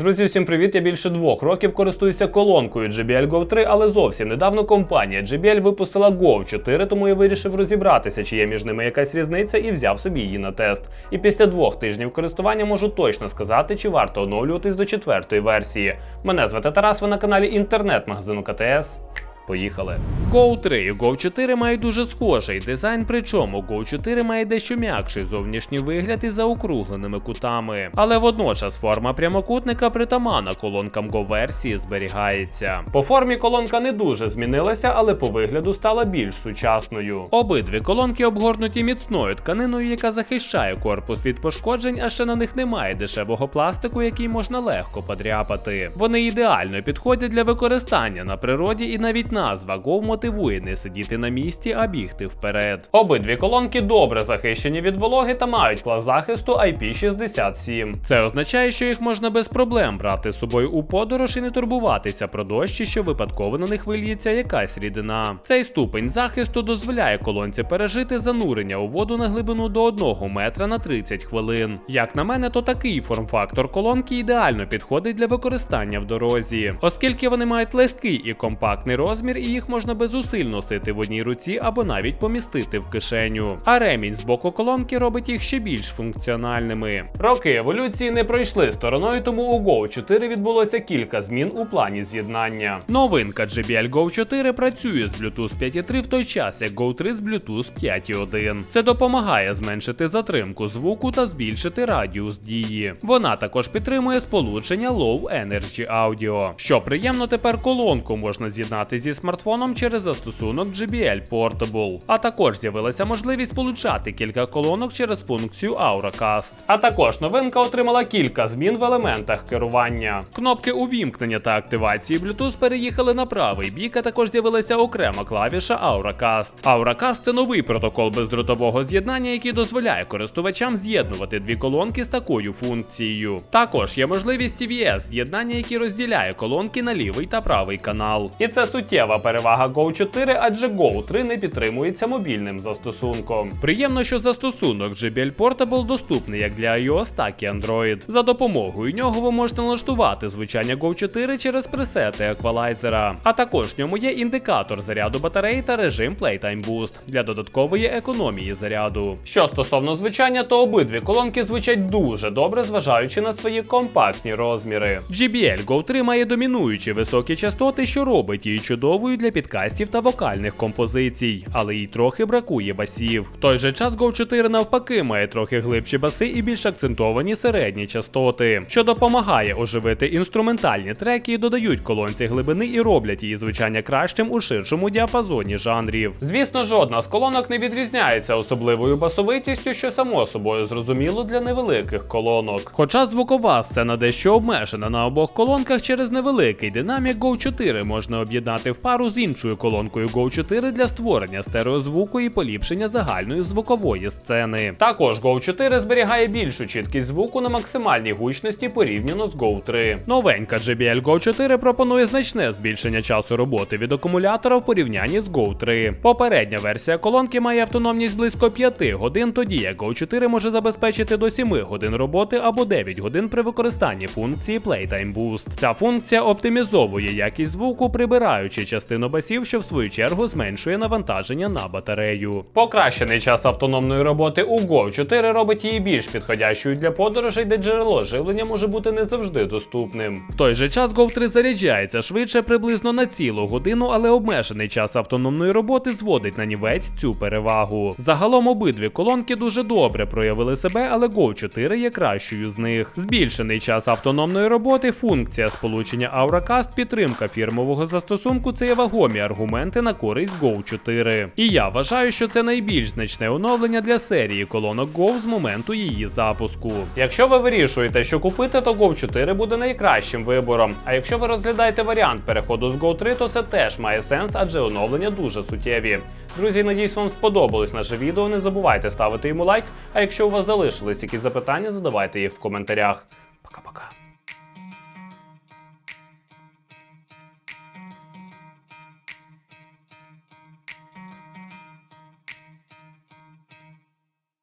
Друзі, всім привіт! Я більше двох років користуюся колонкою JBL Go 3, але зовсім недавно компанія JBL випустила Go 4, тому я вирішив розібратися, чи є між ними якась різниця, і взяв собі її на тест. І після двох тижнів користування можу точно сказати, чи варто оновлюватись до четвертої версії. Мене звати Тарас, ви на каналі інтернет-магазину КТС. Поїхали. Go 3 і Go 4 мають дуже схожий дизайн, причому Go 4 має дещо м'якший зовнішній вигляд із заокругленими кутами. Але водночас форма прямокутника притаманна колонкам Go версії зберігається. По формі колонка не дуже змінилася, але по вигляду стала більш сучасною. Обидві колонки обгорнуті міцною тканиною, яка захищає корпус від пошкоджень, а ще на них немає дешевого пластику, який можна легко подряпати. Вони ідеально підходять для використання на природі і навіть назва Go мотивує не сидіти на місці, а бігти вперед. Обидві колонки добре захищені від вологи та мають клас захисту IP67. Це означає, що їх можна без проблем брати з собою у подорож і не турбуватися про дощі, що випадково на них вильється якась рідина. Цей ступень захисту дозволяє колонці пережити занурення у воду на глибину до 1 метра на 30 хвилин. Як на мене, то такий форм-фактор колонки ідеально підходить для використання в дорозі, оскільки вони мають легкий і компактний розмір, і їх можна без зусиль носити в одній руці або навіть помістити в кишеню. А ремінь з боку колонки робить їх ще більш функціональними. Роки еволюції не пройшли стороною, тому у Go 4 відбулося кілька змін у плані з'єднання. Новинка JBL Go 4 працює з Bluetooth 5.3 в той час, як Go 3 з Bluetooth 5.1. Це допомагає зменшити затримку звуку та збільшити радіус дії. Вона також підтримує сполучення Low Energy Audio. Що приємно, тепер колонку можна з'єднати зі смартфоном через застосунок JBL Portable. А також з'явилася можливість сполучати кілька колонок через функцію AuraCast. А також новинка отримала кілька змін в елементах керування. Кнопки увімкнення та активації Bluetooth переїхали на правий бік, а також з'явилася окрема клавіша AuraCast. AuraCast – це новий протокол бездротового з'єднання, який дозволяє користувачам з'єднувати дві колонки з такою функцією. Також є можливість TVS з'єднання, який розділяє колонки на лівий та правий канал. І це суттєва перевага Go 4, адже Go 3 не підтримується мобільним застосунком. Приємно, що застосунок JBL Portable доступний як для iOS, так і Android. За допомогою нього ви можете налаштувати звучання Go 4 через пресети еквалайзера. А також в ньому є індикатор заряду батареї та режим Playtime Boost для додаткової економії заряду. Що стосовно звучання, то обидві колонки звучать дуже добре, зважаючи на свої компактні розміри. JBL Go 3 має домінуючі високі частоти, що робить її чудовою для підкастів та вокальних композицій, але їй трохи бракує басів. В той же час Go 4 навпаки має трохи глибші баси і більш акцентовані середні частоти, що допомагає оживити інструментальні треки і додають колонці глибини і роблять її звучання кращим у ширшому діапазоні жанрів. Звісно, жодна з колонок не відрізняється особливою басовитістю, що само собою зрозуміло для невеликих колонок. Хоча звукова сцена дещо обмежена на обох колонках через невеликий динамік Go 4 можна об'єднати в пару з іншою колонкою Go 4 для створення стереозвуку і поліпшення загальної звукової сцени. Також Go 4 зберігає більшу чіткість звуку на максимальній гучності порівняно з Go 3. Новенька JBL Go 4 пропонує значне збільшення часу роботи від акумулятора в порівнянні з Go 3. Попередня версія колонки має автономність близько 5 годин, тоді як Go 4 може забезпечити до 7 годин роботи або 9 годин при використанні функції Playtime Boost. Ця функція оптимізовує якість звуку, прибираючи частину басів, що в свою чергу зменшує навантаження на батарею. Покращений час автономної роботи у Go 4 робить її більш підходящою для подорожей, де джерело живлення може бути не завжди доступним. В той же час Go 3 заряджається швидше приблизно на цілу годину, але обмежений час автономної роботи зводить на нівець цю перевагу. Загалом обидві колонки дуже добре проявили себе, але Go 4 є кращою з них. Збільшений час автономної роботи, функція сполучення AuraCast, підтримка фірмового застосунку це є вагомі аргументи на користь Go 4. І я вважаю, що це найбільш значне оновлення для серії колонок Go з моменту її запуску. Якщо ви вирішуєте, що купити, то Go 4 буде найкращим вибором. А якщо ви розглядаєте варіант переходу з Go 3, то це теж має сенс, адже оновлення дуже суттєві. Друзі, надіюсь, вам сподобалось наше відео. Не забувайте ставити йому лайк. А якщо у вас залишились якісь запитання, задавайте їх в коментарях. Пока-пока.